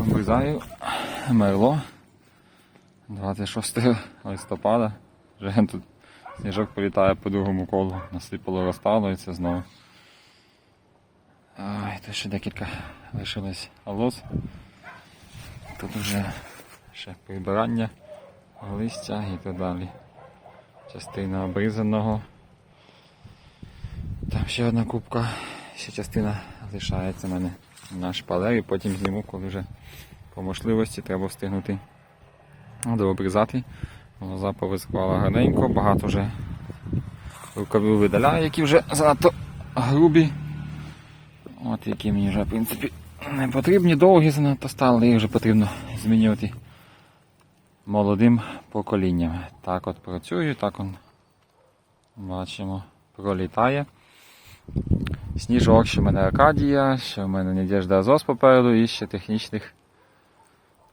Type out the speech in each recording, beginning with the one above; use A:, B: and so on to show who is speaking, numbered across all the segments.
A: Обрізаю мерло 26 листопада. Вже тут сніжок політає по другому колу, насипало це знову. Ай, тут ще декілька лишилось лоз. Тут вже ще прибирання листя і так далі. Частина обрізаного. Там ще одна кубка, ще частина лишається в мене на шпалері, потім зніму, коли вже по можливості треба встигнути дообрізати. Лоза повискувала гарненько, багато вже рукавів видаляю, які вже занадто грубі. От які мені вже в принципі не потрібні, довгі занадто стали, їх вже потрібно змінювати молодим поколінням. Так от працюю, так он бачимо, пролітає. Сніжок, що в мене Аркадія, що в мене Надежда Азос попереду і ще технічних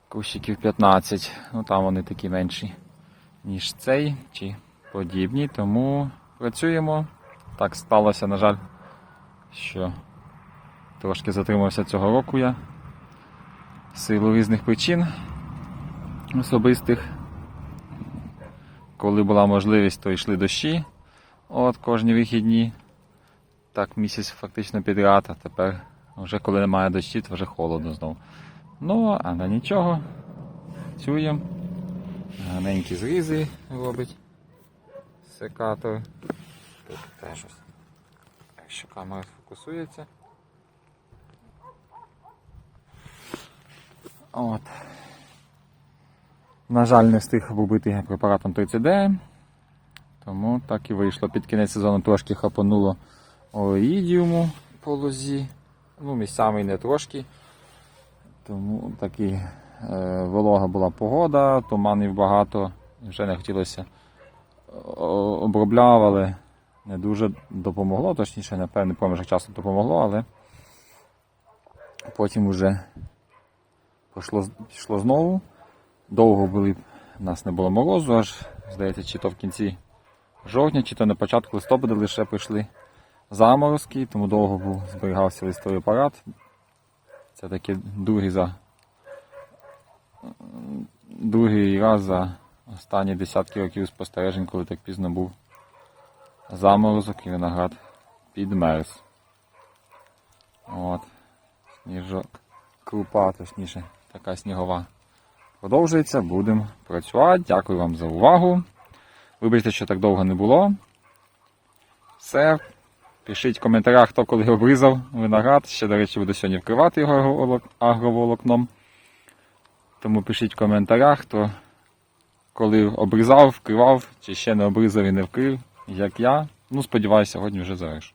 A: кущиків 15. Ну там вони такі менші, ніж цей чи подібні. Тому працюємо. Так сталося, на жаль, що трошки затримався цього року я. В силу різних причин особистих. Коли була можливість, то йшли дощі. От кожні вихідні. Так, місяць фактично підряд, а тепер вже коли немає дощі, то вже холодно знову. Ну, а на нічого. Працюємо. Гарненькі зрізи робить секатор. Тут теж ось. Якщо камера сфокусується. От. На жаль, не встиг обробити препаратом 30D. Тому так і вийшло. Під кінець сезону трошки хапануло оїдіуму по лозі. Ну, місцями не трошки. Тому такі е, волога була погода, туманів багато, вже не хотілося О- обробляв, але не дуже допомогло, точніше, на певний проміжок часу допомогло, але потім вже пішло, пішло знову. Довго були, у нас не було морозу, аж здається, чи то в кінці жовтня, чи то на початку листопада лише прийшли заморозки, тому довго був, зберігався листовий апарат. Це такий другий за другий раз за останні десятки років спостережень, коли так пізно був заморозок і виноград підмерз. От. Сніжок. Крупа, точніше, така снігова. Продовжується, будемо працювати. Дякую вам за увагу. Вибачте, що так довго не було. Все. Пишіть в коментарях, хто коли обрізав виноград. Ще, до речі, буду сьогодні вкривати його агроволокном. Тому пишіть в коментарях, хто коли обрізав, вкривав, чи ще не обрізав і не вкрив, як я. Ну, сподіваюся, сьогодні вже завершу.